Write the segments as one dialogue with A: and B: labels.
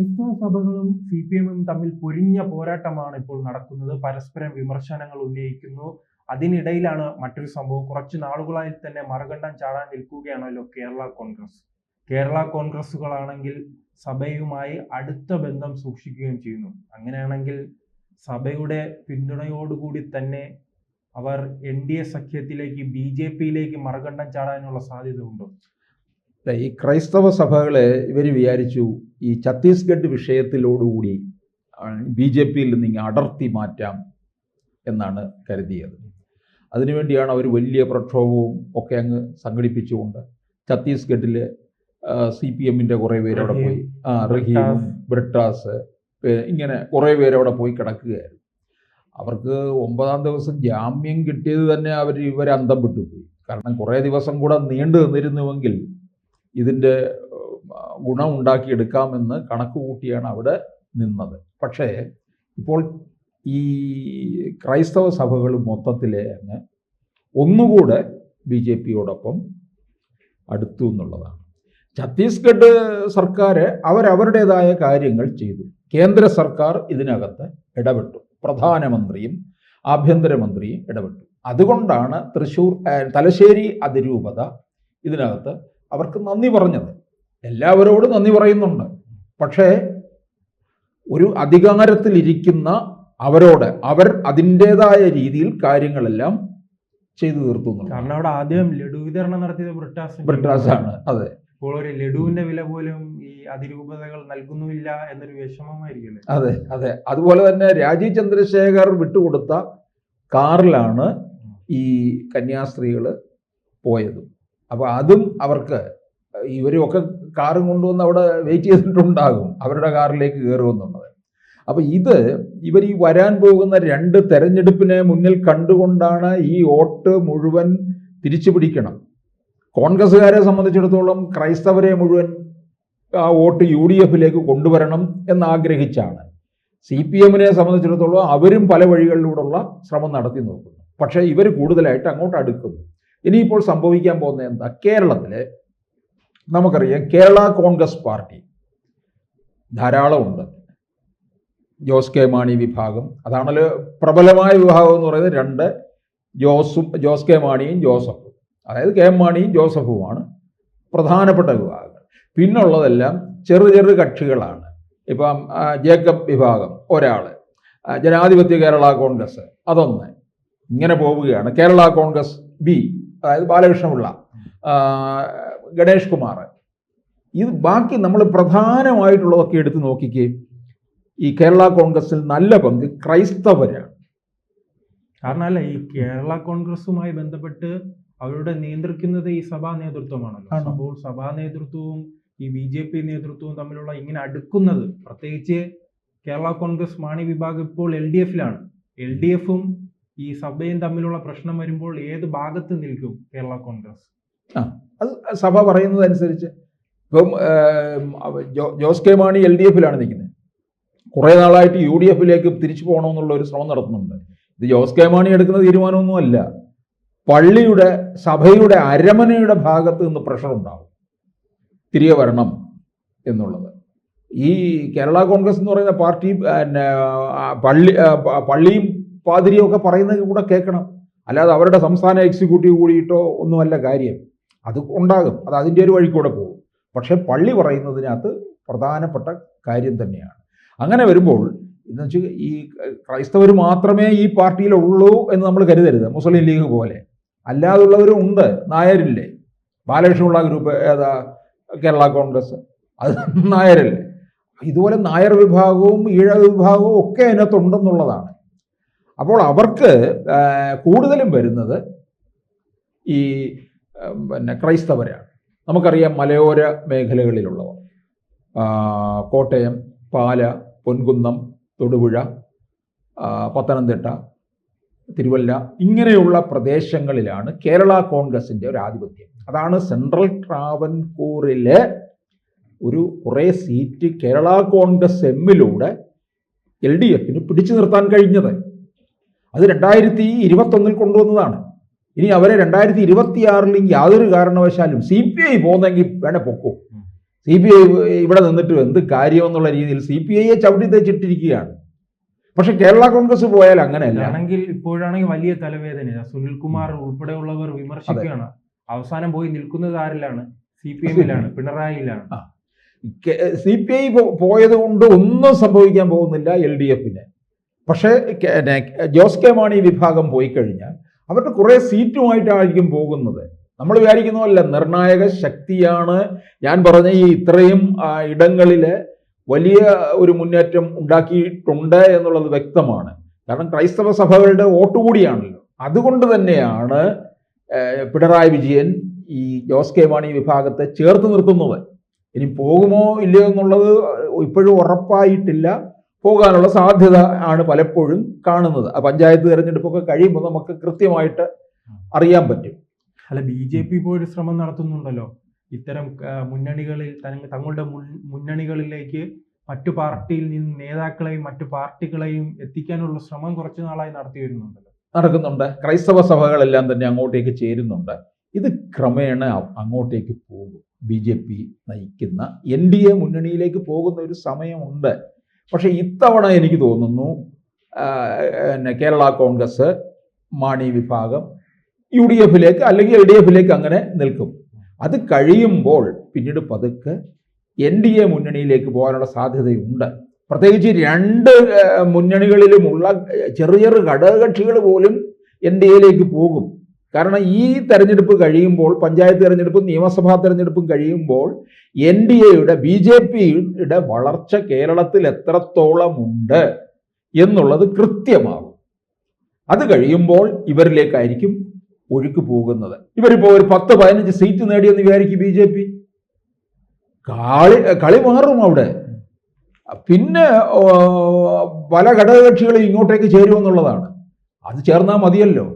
A: ക്രൈസ്തവ സഭകളും C P എമ്മും തമ്മിൽ പൊരിഞ്ഞ പോരാട്ടമാണ് ഇപ്പോൾ നടക്കുന്നത്. പരസ്പരം വിമർശനങ്ങൾ ഉന്നയിക്കുന്നു. അതിനിടയിലാണ് മറ്റൊരു സംഭവം. കുറച്ച് നാളുകളായി തന്നെ മറുകണ്ഠം ചാടാൻ നിൽക്കുകയാണല്ലോ കേരള കോൺഗ്രസ്. കേരള കോൺഗ്രസുകളാണെങ്കിൽ സഭയുമായി അടുത്ത ബന്ധം സൂക്ഷിക്കുകയും ചെയ്യുന്നു. അങ്ങനെയാണെങ്കിൽ സഭയുടെ പിന്തുണയോടുകൂടി തന്നെ അവർ എൻ ഡി എ സഖ്യത്തിലേക്ക് ബി ജെ പിയിലേക്ക് മറുകണ്ഠം ചാടാനുള്ള സാധ്യത ഉണ്ടോ
B: ഈ ക്രൈസ്തവ സഭകളെ ഇവർ വിചാരിച്ചു ഈ ഛത്തീസ്ഗഡ് വിഷയത്തിലോടുകൂടി ബി ജെ പിയിൽ നിന്ന് ഇങ്ങനെ അടർത്തി മാറ്റാം എന്നാണ് കരുതിയത്. അതിനുവേണ്ടിയാണ് അവർ വലിയ പ്രക്ഷോഭവും ഒക്കെ അങ്ങ് സംഘടിപ്പിച്ചുകൊണ്ട് ഛത്തീസ്ഗഡിൽ സി പി എമ്മിന്റെ കുറേ പേര് അവിടെ പോയി ആ റഹീം ബ്രിട്ടാസ്. ഇങ്ങനെ കുറേ പേര് അവിടെ പോയി കിടക്കുകയായിരുന്നു. അവർക്ക് ഒമ്പതാം ദിവസം ജാമ്യം കിട്ടിയത് തന്നെ അവർ ഇവർ അന്തം വിട്ടുപോയി. കാരണം കുറേ ദിവസം കൂടെ നീണ്ടു നിന്നിരുന്നുവെങ്കിൽ ഇതിന്റെ ഗുണം ഉണ്ടാക്കിയെടുക്കാമെന്ന് കണക്ക് കൂട്ടിയാണ് അവിടെ നിന്നത്. പക്ഷേ ഇപ്പോൾ ഈ ക്രൈസ്തവ സഭകൾ മൊത്തത്തിലെ അങ്ങ് ഒന്നുകൂടെ ബി ജെ പിയോടൊപ്പം അടുത്തു എന്നുള്ളതാണ്. ഛത്തീസ്ഗഡ് സർക്കാർ അവരവരുടേതായ കാര്യങ്ങൾ ചെയ്തു. കേന്ദ്ര സർക്കാർ ഇതിനകത്ത് ഇടപെട്ടു. പ്രധാനമന്ത്രിയും ആഭ്യന്തരമന്ത്രിയും ഇടപെട്ടു. അതുകൊണ്ടാണ് തൃശ്ശൂർ തലശ്ശേരി അതിരൂപത ഇതിനകത്ത് അവർക്ക് നന്ദി പറഞ്ഞത്. എല്ലാവരോടും നന്ദി പറയുന്നുണ്ട്. പക്ഷേ ഒരു അധികാരത്തിലിരിക്കുന്ന അവരോട് അവർ അതിന്റെതായ രീതിയിൽ കാര്യങ്ങളെല്ലാം ചെയ്തു തീർത്തു.
A: കാരണം അവിടെ ആദ്യം ലഡു വിതരണം നടത്തിയത് ബ്രിട്ടാസ്.
B: ബ്രിട്ടാസ് ആണ് അതെ.
A: ഇപ്പോൾ ഒരു ലഡുവിന്റെ വില പോലും ഈ അതിരൂപതകൾ നൽകുന്നുമില്ല എന്നൊരു വിഷമമായിരിക്കും
B: അതെ അതെ. അതുപോലെ തന്നെ രാജീവ് ചന്ദ്രശേഖർ വിട്ടുകൊടുത്ത കാറിലാണ് ഈ കന്യാസ്ത്രീകൾ പോയത്. അപ്പോൾ അതും അവർക്ക് ഇവരൊക്കെ കാറും കൊണ്ടുവന്ന് അവിടെ വെയിറ്റ് ചെയ്തിട്ടുണ്ടാകും. അവരുടെ കാറിലേക്ക് കയറുമെന്നുള്ളത്. അപ്പോൾ ഇത് ഇവർ ഈ വരാൻ പോകുന്ന രണ്ട് തെരഞ്ഞെടുപ്പിനെ മുന്നിൽ കണ്ടുകൊണ്ടാണ് ഈ വോട്ട് മുഴുവൻ തിരിച്ചു പിടിക്കണം കോൺഗ്രസ്സുകാരെ സംബന്ധിച്ചിടത്തോളം ക്രൈസ്തവരെ മുഴുവൻ ആ വോട്ട് യു ഡി എഫിലേക്ക് കൊണ്ടുവരണം എന്നാഗ്രഹിച്ചാണ്. സി പി എമ്മിനെ സംബന്ധിച്ചിടത്തോളം അവരും പല വഴികളിലൂടെയുള്ള ശ്രമം നടത്തി നോക്കുന്നു. പക്ഷേ ഇവർ കൂടുതലായിട്ട് അങ്ങോട്ട് അടുക്കുന്നു. ഇനിയിപ്പോൾ സംഭവിക്കാൻ പോകുന്നത് എന്താ? കേരളത്തിൽ നമുക്കറിയാം കേരള കോൺഗ്രസ് പാർട്ടി ധാരാളമുണ്ട്. ജോസ് കെ മാണി വിഭാഗം. അതാണല്ലോ പ്രബലമായ വിഭാഗം എന്ന് പറയുന്നത് രണ്ട് ജോസും ജോസ് കെ മാണിയും ജോസഫും. അതായത് കെ എം മാണിയും ജോസഫുമാണ് പ്രധാനപ്പെട്ട വിഭാഗങ്ങൾ. പിന്നുള്ളതെല്ലാം ചെറു ചെറു കക്ഷികളാണ്. ഇപ്പം ജേക്കബ് വിഭാഗം ഒരാൾ ജനാധിപത്യ കേരള കോൺഗ്രസ് അതൊന്ന്. ഇങ്ങനെ പോവുകയാണ്. Kerala Congress B. അതായത് ബാലകൃഷ്ണപിള്ള ഗണേഷ് കുമാർ. ഇത് ബാക്കി നമ്മൾ പ്രധാനമായിട്ടുള്ളതൊക്കെ എടുത്ത് നോക്കിക്കേ ഈ കേരള കോൺഗ്രസിൽ നല്ല പങ്ക് ക്രൈസ്തവരാണ്.
A: കാരണം അല്ല ഈ കേരള കോൺഗ്രസുമായി ബന്ധപ്പെട്ട് അവരുടെ നിയന്ത്രിക്കുന്നത് ഈ സഭാ നേതൃത്വമാണല്ലോ. അപ്പോൾ സഭാ നേതൃത്വവും ഈ ബി ജെ പി നേതൃത്വവും തമ്മിലുള്ള ഇങ്ങനെ അടുക്കുന്നത് പ്രത്യേകിച്ച് കേരള കോൺഗ്രസ് മാണി വിഭാഗം ഇപ്പോൾ എൽ ഡി എഫിലാണ്. എൽ ഡി എഫും ഈ സഭയും തമ്മിലുള്ള പ്രശ്നം വരുമ്പോൾ ഏത് ഭാഗത്ത് നിൽക്കും കേരള കോൺഗ്രസ്?
B: അത് സഭ പറയുന്നത് അനുസരിച്ച് ഇപ്പം Jose K Mani L D എഫിലാണ് നിൽക്കുന്നത്. കുറേ നാളായിട്ട് യു ഡി എഫിലേക്ക് തിരിച്ചു പോകണമെന്നുള്ള ഒരു ശ്രമം നടത്തുന്നുണ്ട്. ഇത് ജോസ് കെ മാണി എടുക്കുന്ന തീരുമാനമൊന്നുമല്ല പള്ളിയുടെ സഭയുടെ അരമനയുടെ ഭാഗത്ത് നിന്ന് പ്രഷർ ഉണ്ടാവും. തിരികെ വരണം എന്നുള്ളത്. ഈ കേരള കോൺഗ്രസ് എന്ന് പറയുന്ന പാർട്ടി പിന്നെ പള്ളി പള്ളിയും പാതിരിയും ഒക്കെ പറയുന്നത് കൂടെ കേൾക്കണം. അല്ലാതെ അവരുടെ സംസ്ഥാന എക്സിക്യൂട്ടീവ് കൂടിയിട്ടോ ഒന്നുമല്ല കാര്യം. അത് ഉണ്ടാകും. അത് അതിന്റെ ഒരു വഴി കൂടെ പോകും. പക്ഷേ പള്ളി പറയുന്നതിനകത്ത് പ്രധാനപ്പെട്ട കാര്യം തന്നെയാണ്. അങ്ങനെ വരുമ്പോൾ എന്ന് വെച്ചാൽ ഈ ക്രൈസ്തവർ മാത്രമേ ഈ പാർട്ടിയിലുള്ളൂ എന്ന് നമ്മൾ കരുതരുത്. മുസ്ലിം ലീഗ് പോലെ. അല്ലാതുള്ളവരും ഉണ്ട്. നായരില്ലേ? ബാലകൃഷ്ണപിള്ള ഗ്രൂപ്പ് ഏതാ കേരള കോൺഗ്രസ്. അത് നായരല്ലേ? ഇതുപോലെ നായർ വിഭാഗവും ഈഴ വിഭാഗവും ഒക്കെ അതിനകത്തുണ്ടെന്നുള്ളതാണ്. അപ്പോൾ അവർക്ക് കൂടുതലും വരുന്നത് ഈ പിന്നെ ക്രൈസ്തവരാണ് നമുക്കറിയാം മലയോര മേഖലകളിലുള്ളവർ. കോട്ടയം പാല പൊൻകുന്നം തൊടുപുഴ പത്തനംതിട്ട തിരുവല്ല ഇങ്ങനെയുള്ള പ്രദേശങ്ങളിലാണ് കേരള കോൺഗ്രസിന്റെ ഒരു ആധിപത്യം. അതാണ് സെൻട്രൽ ട്രാവൻകൂറിലെ ഒരു കുറേ സീറ്റ് കേരള കോൺഗ്രസ് എമ്മിലൂടെ എൽ ഡി എഫിന് പിടിച്ചു നിർത്താൻ കഴിഞ്ഞത്. അത് രണ്ടായിരത്തി ഇരുപത്തൊന്നിൽ കൊണ്ടുവന്നതാണ്. ഇനി അവരെ രണ്ടായിരത്തി ഇരുപത്തിയാറിൽ യാതൊരു കാരണവശാലും സി പി ഐ പോകുന്നെങ്കിൽ വേണേ പൊക്കോ. സി പി ഐ ഇവിടെ നിന്നിട്ട് എന്ത് കാര്യം എന്നുള്ള രീതിയിൽ സി പി ഐയെ ചവിട്ടി തേച്ചിട്ടിരിക്കുകയാണ്. പക്ഷെ കേരള കോൺഗ്രസ് പോയാൽ അങ്ങനെ
A: ആണെങ്കിൽ ഇപ്പോഴാണെങ്കിൽ വലിയ തലവേദന സുനിൽ കുമാർ ഉൾപ്പെടെയുള്ളവർ വിമർശിക്കുകയാണ്. അവസാനം പോയി നിൽക്കുന്നത് ആരിലാണ്? സി പി എമ്മിലാണ് പിണറായിയിലാണ്
B: സി പി ഐ പോയത് കൊണ്ട് ഒന്നും സംഭവിക്കാൻ പോകുന്നില്ല എൽ ഡി എഫിന്. പക്ഷേ ജോസ് കെ മാണി വിഭാഗം പോയി കഴിഞ്ഞാൽ അവരുടെ കുറേ സീറ്റുമായിട്ടായിരിക്കും പോകുന്നത്. നമ്മൾ വിചാരിക്കുന്നതല്ല നിർണായക ശക്തിയാണ്. ഞാൻ പറഞ്ഞ ഈ ഇത്രയും ഇടങ്ങളിൽ വലിയ ഒരു മുന്നേറ്റം ഉണ്ടാക്കിയിട്ടുണ്ട് എന്നുള്ളത് വ്യക്തമാണ്. കാരണം ക്രൈസ്തവ സഭകളുടെ വോട്ട് കൂടിയാണല്ലോ. അതുകൊണ്ട് തന്നെയാണ് പിണറായി വിജയൻ ഈ ജോസ് കെ മാണി വിഭാഗത്തെ ചേർത്ത് നിർത്തുന്നത്. ഇനി പോകുമോ ഇല്ലയോ എന്നുള്ളത് ഇപ്പോഴും ഉറപ്പായിട്ടില്ല. പോകാനുള്ള സാധ്യത ആണ് പലപ്പോഴും കാണുന്നത്. ആ പഞ്ചായത്ത് തിരഞ്ഞെടുപ്പൊക്കെ കഴിയുമ്പോൾ നമുക്ക് കൃത്യമായിട്ട് അറിയാൻ പറ്റും.
A: അല്ല ബി ജെ പി ഇപ്പോൾ ഒരു ശ്രമം നടത്തുന്നുണ്ടല്ലോ. ഇത്തരം മുന്നണികളിൽ തങ്ങ- തങ്ങളുടെ മുൻ- മുന്നണികളിലേക്ക് മറ്റു പാർട്ടിയിൽ നിന്ന് നേതാക്കളെയും മറ്റു പാർട്ടികളെയും എത്തിക്കാനുള്ള ശ്രമം കുറച്ചു നാളായി നടത്തി വരുന്നുണ്ടല്ലോ.
B: നടക്കുന്നുണ്ട്. ക്രൈസ്തവ സഭകളെല്ലാം തന്നെ അങ്ങോട്ടേക്ക് ചേരുന്നുണ്ട്. ഇത് ക്രമേണ അങ്ങോട്ടേക്ക് പോകും. ബി ജെ പി നയിക്കുന്ന എൻ ഡി എ മുന്നണിയിലേക്ക് പോകുന്ന ഒരു സമയമുണ്ട്. പക്ഷേ ഇത്തവണ എനിക്ക് തോന്നുന്നു പിന്നെ കേരള കോൺഗ്രസ് മാണി വിഭാഗം യു ഡി എഫിലേക്ക് അല്ലെങ്കിൽ എൽ ഡി എഫിലേക്ക് അങ്ങനെ നിൽക്കും. അത് കഴിയുമ്പോൾ പിന്നീട് പതുക്കെ എൻ ഡി എ മുന്നണിയിലേക്ക് പോകാനുള്ള സാധ്യതയുണ്ട്. പ്രത്യേകിച്ച് രണ്ട് മുന്നണികളിലുമുള്ള ചെറിയ ചെറു ഘടകകക്ഷികൾ പോലും എൻ ഡി എയിലേക്ക് പോകും. കാരണം ഈ തെരഞ്ഞെടുപ്പ് കഴിയുമ്പോൾ പഞ്ചായത്ത് തെരഞ്ഞെടുപ്പും നിയമസഭാ തെരഞ്ഞെടുപ്പും കഴിയുമ്പോൾ എൻ ഡി എയുടെ ബി ജെ പിയുടെ വളർച്ച കേരളത്തിൽ എത്രത്തോളം ഉണ്ട് എന്നുള്ളത് കൃത്യമാകും. അത് കഴിയുമ്പോൾ ഇവരിലേക്കായിരിക്കും ഒഴുക്ക് പോകുന്നത്. ഇവരിപ്പോൾ ഒരു പത്ത് പതിനഞ്ച് സീറ്റ് നേടിയെന്ന് വിചാരിക്കും ബി ജെ പി. കളി കളി മാറും അവിടെ. പിന്നെ പല ഘടകകക്ഷികളും ഇങ്ങോട്ടേക്ക് ചേരുമെന്നുള്ളതാണ്. അത് ചേർന്നാൽ മതിയല്ലോ.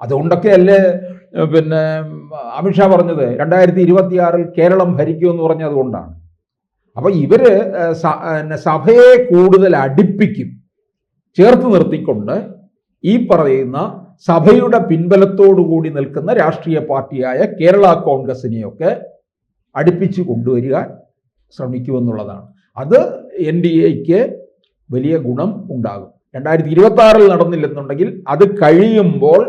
B: അതുകൊണ്ടൊക്കെ അല്ലേ പിന്നെ അമിത്ഷാ പറഞ്ഞത് രണ്ടായിരത്തി ഇരുപത്തിയാറിൽ കേരളം ഭരിക്കുമെന്ന് പറഞ്ഞത് കൊണ്ടാണ്. അപ്പോൾ പിന്നെ സഭയെ കൂടുതൽ അടുപ്പിക്കും. ചേർത്ത് നിർത്തിക്കൊണ്ട് ഈ പറയുന്ന സഭയുടെ കൂടി നിൽക്കുന്ന രാഷ്ട്രീയ പാർട്ടിയായ കേരള കോൺഗ്രസിനെയൊക്കെ അടുപ്പിച്ച് കൊണ്ടുവരിക ശ്രമിക്കുമെന്നുള്ളതാണ്. അത് എൻ ഡി എക്ക് വലിയ ഗുണം ഉണ്ടാകും. രണ്ടായിരത്തി ഇരുപത്തി ആറിൽ നടന്നില്ലെന്നുണ്ടെങ്കിൽ അത് കഴിയുമ്പോൾ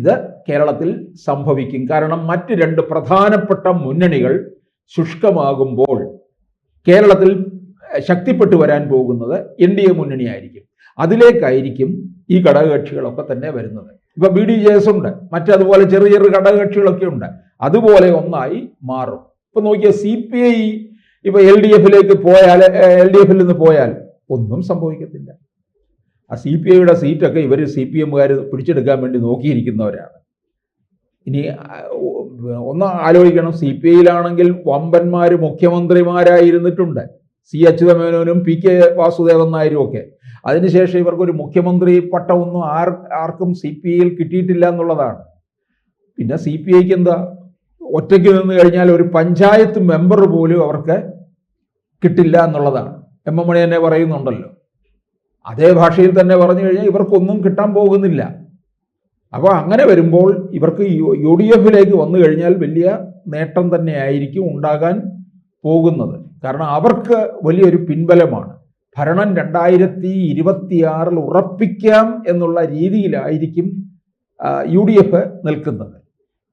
B: ഇത് കേരളത്തിൽ സംഭവിക്കും. കാരണം മറ്റ് രണ്ട് പ്രധാനപ്പെട്ട മുന്നണികൾ ശുഷ്കമാകുമ്പോൾ കേരളത്തിൽ ശക്തിപ്പെട്ടു വരാൻ പോകുന്നത് എൻ ഡി എ മുന്നണിയായിരിക്കും. അതിലേക്കായിരിക്കും ഈ ഘടകകക്ഷികളൊക്കെ തന്നെ വരുന്നത്. ഇപ്പൊ ബി ഡി ജെ എസ് ഉണ്ട്. മറ്റതുപോലെ ചെറിയ ചെറിയ ഘടകകക്ഷികളൊക്കെ ഉണ്ട്. അതുപോലെ ഒന്നായി മാറും. ഇപ്പൊ നോക്കിയ സി പി ഐ ഇപ്പൊ എൽ ഡി എഫിലേക്ക് പോയാൽ എൽ ഡി എഫിൽ നിന്ന് പോയാൽ ഒന്നും സംഭവിക്കത്തില്ല. ആ സി പി ഐയുടെ സീറ്റൊക്കെ ഇവർ സി പി എമ്മുകാർ പിടിച്ചെടുക്കാൻ വേണ്ടി നോക്കിയിരിക്കുന്നവരാണ്. ഇനി ഒന്ന് ആലോചിക്കണം. സി പി ഐയിലാണെങ്കിൽ വമ്പന്മാർ മുഖ്യമന്ത്രിമാരായിരുന്നിട്ടുണ്ട്. സി അച്യുതമേനോനും പി കെ വാസുദേവൻ നായരും ഒക്കെ. അതിനുശേഷം ഇവർക്കൊരു മുഖ്യമന്ത്രി പട്ടമൊന്നും ആർ ആർക്കും സി പി ഐയിൽ കിട്ടിയിട്ടില്ല എന്നുള്ളതാണ്. പിന്നെ സി പി ഐക്ക് എന്താ? ഒറ്റയ്ക്ക് നിന്ന് കഴിഞ്ഞാൽ ഒരു പഞ്ചായത്ത് മെമ്പർ പോലും അവർക്ക് കിട്ടില്ല എന്നുള്ളതാണ്. എം എം മണി തന്നെ പറയുന്നുണ്ടല്ലോ. അതേ ഭാഷയിൽ തന്നെ പറഞ്ഞു കഴിഞ്ഞാൽ ഇവർക്കൊന്നും കിട്ടാൻ പോകുന്നില്ല. അപ്പോൾ അങ്ങനെ വരുമ്പോൾ ഇവർക്ക് യു- ഡി എഫിലേക്ക് വന്നു കഴിഞ്ഞാൽ വലിയ നേട്ടം തന്നെ ആയിരിക്കും ഉണ്ടാകാൻ പോകുന്നത്. കാരണം അവർക്ക് വലിയൊരു പിൻബലമാണ്. ഭരണം രണ്ടായിരത്തി ഇരുപത്തിയാറിൽ ഉറപ്പിക്കാം എന്നുള്ള രീതിയിലായിരിക്കും യു ഡി എഫ് നിൽക്കുന്നത്.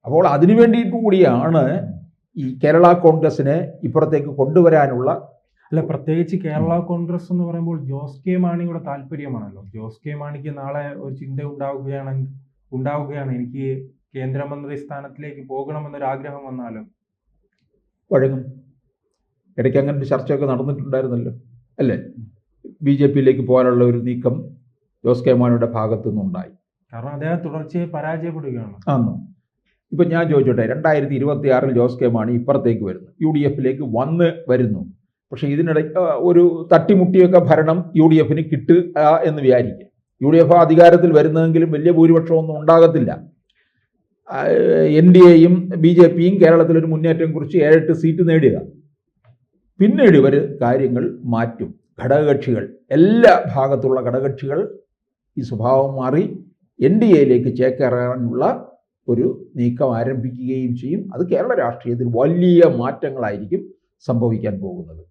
B: അപ്പോൾ അതിനു വേണ്ടിയിട്ട് കൂടിയാണ് ഈ കേരള കോൺഗ്രസിനെ ഇപ്പുറത്തേക്ക് കൊണ്ടുവരാനുള്ള
A: അല്ല പ്രത്യേകിച്ച് കേരള കോൺഗ്രസ് എന്ന് പറയുമ്പോൾ ജോസ് കെ മാണിയുടെ താല്പര്യമാണല്ലോ. ജോസ് കെ മാണിക്ക് നാളെ ഒരു ചിന്ത ഉണ്ടാവുകയാണ് ഉണ്ടാവുകയാണ്. എനിക്ക് കേന്ദ്രമന്ത്രി സ്ഥാനത്തിലേക്ക് പോകണമെന്നൊരു ആഗ്രഹം വന്നാലും.
B: വഴങ്ങും. ഇടയ്ക്ക് അങ്ങനെ ഒരു ചർച്ചയൊക്കെ നടന്നിട്ടുണ്ടായിരുന്നല്ലോ. അല്ലേ? ബി ജെ പിയിലേക്ക് പോകാനുള്ള ഒരു നീക്കം ജോസ് കെ മാണിയുടെ ഭാഗത്തു നിന്നുണ്ടായി.
A: കാരണം അദ്ദേഹം തുടർച്ചയായി പരാജയപ്പെടുകയാണ്.
B: ആന്നോ. ഇപ്പം ഞാൻ ചോദിച്ചോട്ടെ രണ്ടായിരത്തി ഇരുപത്തി ആറിൽ ജോസ് കെ മാണി ഇപ്പുറത്തേക്ക് വരുന്നു. യു ഡി എഫിലേക്ക് വന്ന് വരുന്നു. പക്ഷേ ഇതിനിടയ്ക്ക് ഒരു തട്ടിമുട്ടിയൊക്കെ ഭരണം യു ഡി എഫിന് കിട്ടുക എന്ന് വിചാരിക്കുക യു ഡി എഫ് അധികാരത്തിൽ വരുന്നതെങ്കിലും വലിയ ഭൂരിപക്ഷമൊന്നും ഉണ്ടാകത്തില്ല. എൻ ഡി എയും ബി ജെ പിയും കേരളത്തിലൊരു മുന്നേറ്റം കുറിച്ച് ഏഴെട്ട് സീറ്റ് നേടുക പിന്നീട് ഇവർ കാര്യങ്ങൾ മാറ്റും. ഘടകകക്ഷികൾ എല്ലാ ഭാഗത്തുള്ള ഘടകകക്ഷികൾ ഈ സ്വഭാവം മാറി എൻ ഡി എയിലേക്ക് ചേക്കേറാനുള്ള ഒരു നീക്കം ആരംഭിക്കുകയും ചെയ്യും. അത് കേരള രാഷ്ട്രീയത്തിൽ വലിയ മാറ്റങ്ങളായിരിക്കും സംഭവിക്കാൻ പോകുന്നത്.